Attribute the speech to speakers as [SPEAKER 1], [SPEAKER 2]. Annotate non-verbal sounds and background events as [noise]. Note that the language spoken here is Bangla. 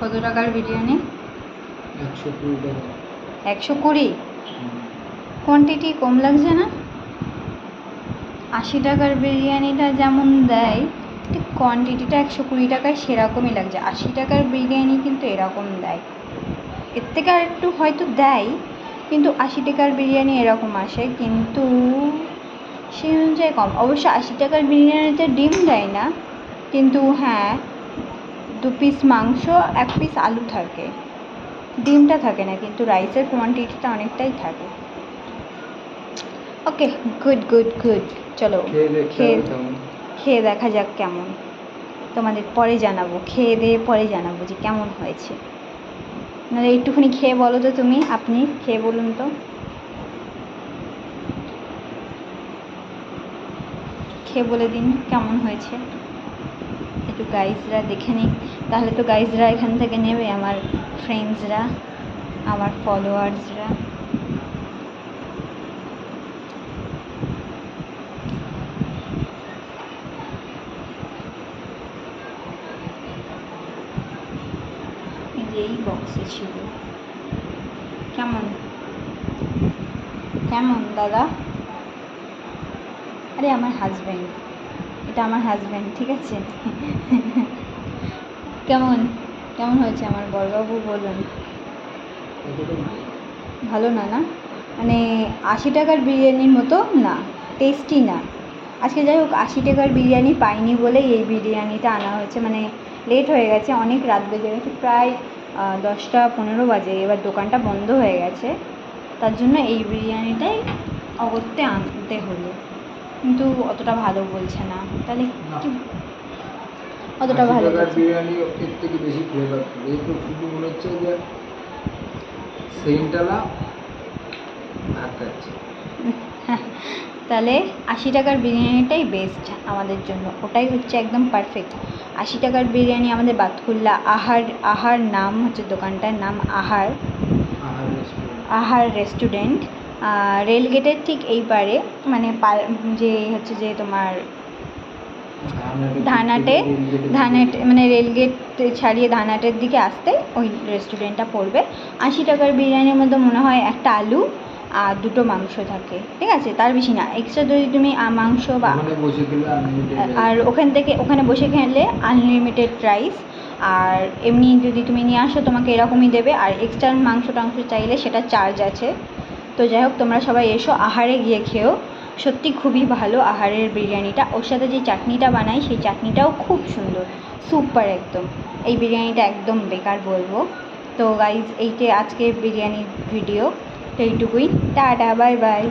[SPEAKER 1] কত টাকার বিরিয়ানি?
[SPEAKER 2] একশো কুড়ি টাকা।
[SPEAKER 1] একশো কুড়ি? কোয়ান্টিটি কম লাগছে না? আশি টাকার বিরিয়ানিটা যেমন দেয় ঠিক কোয়ান্টিটিটা একশো কুড়ি টাকায় সেরকমই লাগছে। আশি টাকার বিরিয়ানি কিন্তু এরকম দেয়। এর থেকে আর একটু হয়তো দেয় কিন্তু আশি টাকার বিরিয়ানি এরকম আসে কিন্তু সেই অনুযায়ী কম। অবশ্য আশি টাকার বিরিয়ানিতে ডিম দেয় না কিন্তু হ্যাঁ দু পিস মাংস এক পিস আলু থাকে। ডিমটা থাকে না কিন্তু রাইসের কোয়ান্টিটিটা অনেকটাই থাকে। ওকে গুড গুড গুড চলো
[SPEAKER 2] খেয়ে
[SPEAKER 1] খেয়ে খেয়ে দেখা যাক কেমন। তোমাদের পরে জানাব খেয়ে দিয়ে পরে জানাব যে কেমন হয়েছে। নাহলে একটুখানি খেয়ে বলো তো তুমি আপনি খেয়ে বলুন তো। খেয়ে বলে দিন কেমন হয়েছে। একটু গাইজরা দেখে নিক তাহলে তো গাইজরা এখান থেকে নেবে, আমার ফ্রেন্ডসরা আমার ফলোয়ার্সরা এই বক্সে ছিল। কেমন? কেমন, দাদা? আরে, আমার হাজব্যান্ড এটা আমার হাজব্যান্ড ঠিক আছে? কেমন? কেমন হয়েছে আমার বড়বাবু বলুন।
[SPEAKER 2] ভালো?
[SPEAKER 1] না না? মানে আশি টাকার বিরিয়ানির মতো? না টেস্টি না। আজকে যাই হোক, আশি টাকার বিরিয়ানি পাইনি বলেই এই বিরিয়ানিটা আনা হয়েছে। মানে লেট হয়ে গেছে, অনেক রাত বেজে গেছে, প্রায় দশটা পনেরো বাজে। এবার দোকানটা বন্ধ হয়ে গেছে। তার জন্য এই বিরিয়ানিটাই অগত্যে আনতে হলো। কিন্তু অতটা ভালো বলছে না। তাহলে কি অতটা ভালো।
[SPEAKER 2] বিরিয়ানি এর থেকে বেশি এই তো শুধু মনে হচ্ছে যে সেন্টালা ভাত খাচ্ছে [laughs]
[SPEAKER 1] তাহলে আশি টাকার বিরিয়ানিটাই বেস্ট আমাদের জন্য। ওটাই হচ্ছে একদম পারফেক্ট আশি টাকার বিরিয়ানি আমাদের বাতকুল্লা আহার আহার নাম হচ্ছে দোকানটার নাম আহার।
[SPEAKER 2] আহার রেস্টুরেন্ট
[SPEAKER 1] রেলগেটের ঠিক এই পারে মানে যে হচ্ছে যে তোমার ধানাটে ধানাটে মানে রেলগেট ছাড়িয়ে ধানাটের দিকে আসতে ওই রেস্টুরেন্টটা পড়বে। আশি টাকার বিরিয়ানির মধ্যে মনে হয় একটা আলু আর দুটো মাংস থাকে ঠিক আছে? তার বেশি না এক্সট্রা যদি তুমি মাংস বা আর ওখান থেকে ওখানে বসে খেলে আনলিমিটেড রাইস আর এমনি যদি তুমি নিয়ে আসো তোমাকে এরকমই দেবে। আর এক্সট্রা মাংস টাংস চাইলে সেটা চার্জ আছে। তো যাই হোক, তোমরা সবাই এসো, আহারে গিয়ে খেও। সত্যি খুবই ভালো আহারের বিরিয়ানিটা। ওর সাথে যে চাটনিটা বানাই, সেই চাটনিটাও খুব সুন্দর, সুপার একদম। এই বিরিয়ানিটা একদম বেকার বলব। তো গাইজ এইটে আজকে বিরিয়ানির ভিডিও তো এইটুকুই। Tata bye bye